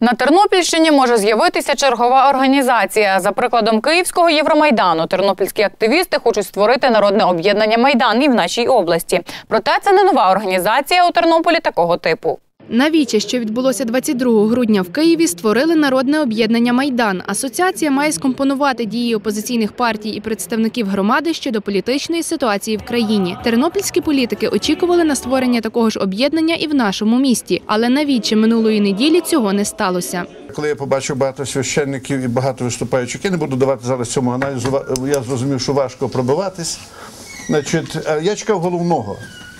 На Тернопільщині може з'явитися чергова організація. За прикладом Київського Євромайдану, тернопільські активісти хочуть створити народне об'єднання Майдан і в нашій області. Проте це не нова організація у Тернополі такого типу. На віче, що відбулося 22 грудня в Києві, створили народне об'єднання Майдан. Асоціація має скомпонувати дії опозиційних партій і представників громади щодо політичної ситуації в країні. Тернопільські політики очікували на створення такого ж об'єднання і в нашому місті, але на віче минулої неділі цього не сталося. Коли я побачив багато священників і багато виступаючих, я не буду давати зараз цьому аналізу. Я зрозумів, що важко пробиватись. Значить, е, я чекав головного,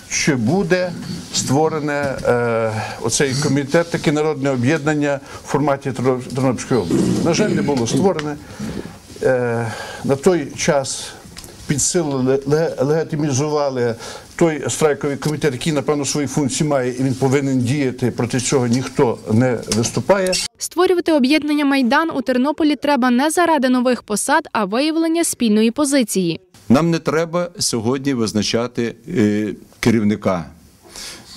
що буде створене е, оцей комітет, таке народне об'єднання в форматі Терно- Тернопільської області. На жаль, не було створене. Е, на той час підсилили, легітимізували той страйковий комітет, який, напевно, свої функції має, і він повинен діяти. Проти цього ніхто не виступає. Створювати об'єднання Майдан у Тернополі треба не заради нових посад, а виявлення спільної позиції. Нам не треба сьогодні визначати е, керівника.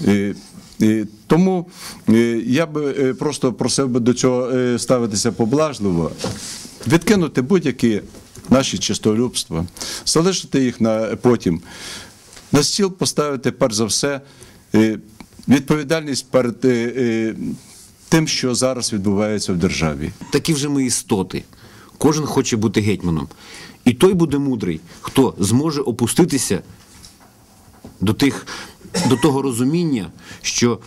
Е, е, тому е, я би просто просив би до цього ставитися поблажливо, відкинути будь-які наші чистолюбства, залишити їх на потім. На стіл поставити, перш за все, відповідальність перед тим, що зараз відбувається в державі. Такі вже ми істоти. Кожен хоче бути гетьманом. І той буде мудрий, хто зможе опуститися до, тих, до того розуміння, що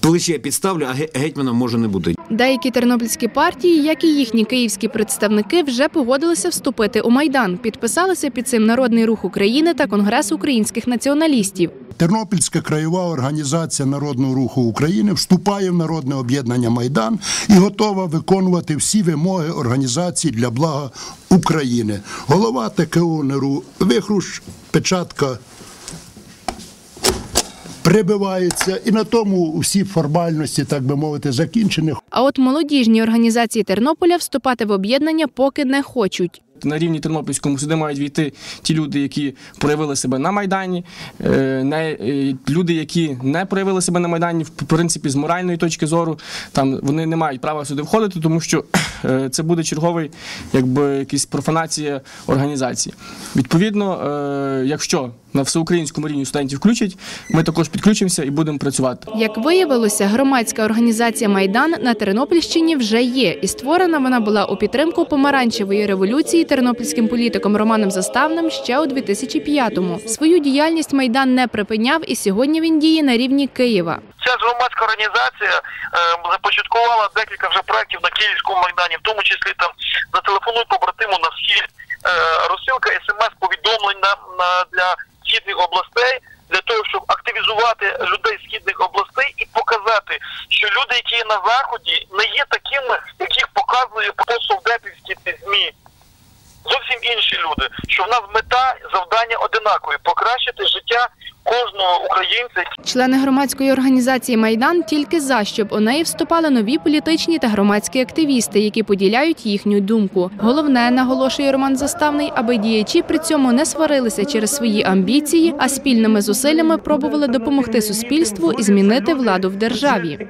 плече підставлю, а ге- гетьманом може не бути. Деякі тернопільські партії, як і їхні київські представники, вже погодилися вступити у майдан. Підписалися під цим Народний рух України та Конгрес українських націоналістів. Тернопільська краєва організація Народного руху України вступає в народне об'єднання Майдан і готова виконувати всі вимоги організації для блага України. Голова ТКУ НРУ Вихруш, печатка прибивається, і на тому всі формальності, так би мовити, закінчені. А от молодіжні організації Тернополя вступати в об'єднання поки не хочуть. На рівні Тернопільському сюди мають війти ті люди, які проявили себе на Майдані, не, е, люди, які не проявили себе на Майдані, в принципі, з моральної точки зору, там вони не мають права сюди входити, тому що е, це буде черговий, якби якась профанація організації. Відповідно, е, якщо на всеукраїнському рівні студентів включать, ми також підключимося і будемо працювати. Як виявилося, громадська організація Майдан на Тернопільщині вже є, і створена вона була у підтримку помаранчевої революції тернопільським політиком Романом Заставним ще у 2005-му. Свою діяльність Майдан не припиняв, і сьогодні він діє на рівні Києва. Ця ж громадська організація е, започаткувала декілька вже проєктів на Київському майдані, в тому числі там зателефонуй побратиму на схід, е, розсилка смс-повідомлень на, на для східних областей для того, щоб активізувати людей східних областей і показати, що люди, які є на заході, не є такими, одинакові покращити життя кожного українця, Члени громадської організації Майдан тільки за, щоб у неї вступали нові політичні та громадські активісти, які поділяють їхню думку. Головне, наголошує Роман Заставний, аби діячі при цьому не сварилися через свої амбіції, а спільними зусиллями пробували допомогти суспільству і змінити владу в державі.